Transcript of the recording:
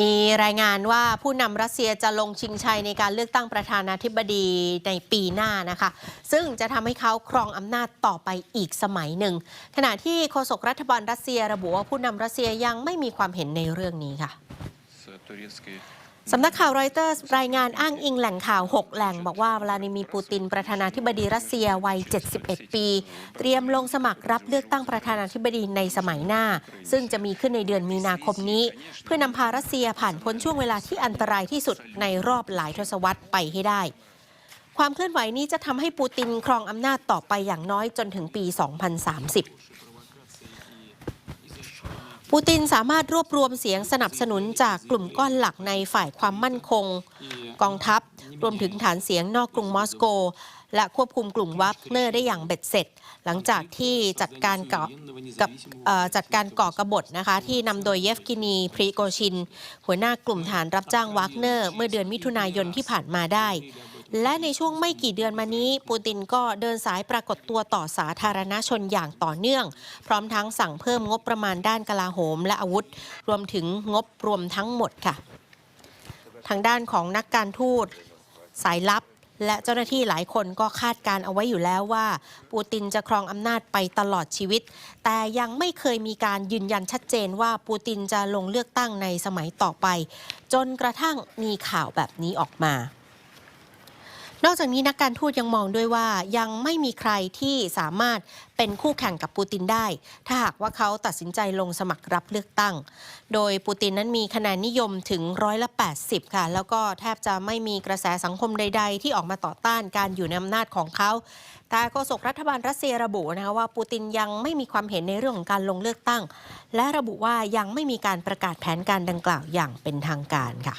มีรายงานว่าผู้นำรัสเซียจะลงชิงชัยในการเลือกตั้งประธานาธิบดีในปีหน้านะคะ ซึ่งจะทำให้เขาครองอำนาจต่อไปอีกสมัยหนึ่ง ขณะที่โฆษกรัฐบาลรัสเซียระบุว่าผู้นำรัสเซียยังไม่มีความเห็นในเรื่องนี้ค่ะ สำนักข่าวรอยเตอร์รายงานอ้างอิงแหล่งข่าว 6 แหล่ง บอกว่าวลาดิมีปูตินประธานาธิบดีรัสเซียวัย 71 ปี เตรียมลงสมัครรับเลือกตั้งประธานาธิบดีในสมัยหน้า ซึ่งจะมีขึ้นในเดือนมีนาคมนี้ เพื่อนำพารัสเซียผ่านพ้นช่วงเวลาที่อันตรายที่สุดในรอบหลายทศวรรษไปให้ได้ ความเคลื่อนไหวนี้จะทำให้ปูตินครองอำนาจต่อไปอย่างน้อยจนถึงปี 2030 ปูตินสามารถรวบรวมเสียงสนับสนุนจากกลุ่มก้อนหลักในฝ่ายความมั่นคง กองทัพ รวมถึงฐานเสียงนอกกรุงมอสโก และควบคุมกลุ่มวักเนอร์ได้อย่างเบ็ดเสร็จ หลังจากที่จัดการกับกับเอ่อจัดการก่อกบฏนะคะ ที่นำโดยเยฟกินีพรีโกชิน หัวหน้ากลุ่มฐานรับจ้างวักเนอร์ เมื่อเดือนมิถุนายนที่ผ่านมาได้ และในช่วงไม่กี่เดือนมานี้ ปูตินก็เดินสายปรากฏตัวต่อสาธารณชนอย่างต่อเนื่อง พร้อมทั้งสั่งเพิ่มงบประมาณด้านกลาโหมและอาวุธ รวมถึงงบรวมทั้งหมดค่ะ ทางด้านของนักการทูตสายลับและเจ้าหน้าที่หลายคนก็คาดการเอาไว้อยู่แล้วว่า ปูตินจะครองอำนาจไปตลอดชีวิต แต่ยังไม่เคยมีการยืนยันชัดเจนว่าปูตินจะลงเลือกตั้งในสมัยต่อไป จนกระทั่งมีข่าวแบบนี้ออกมา นอกจากนี้นักการทูตยังมองด้วยว่ายังไม่มีใครที่สามารถเป็นคู่แข่งกับปูตินได้ ถ้าหากว่าเขาตัดสินใจลงสมัครรับเลือกตั้ง โดยปูตินนั้นมีคะแนนนิยมถึงร้อยละ 80 ค่ะ แล้วก็แทบจะไม่มีกระแสสังคมใด ๆ ที่ออกมาต่อต้านการอยู่ในอำนาจของเขา แต่โฆษกรัฐบาลรัสเซียระบุนะคะว่าปูตินยังไม่มีความเห็นในเรื่องของการลงเลือกตั้ง และระบุว่ายังไม่มีการประกาศแผนการดังกล่าวอย่างเป็นทางการค่ะ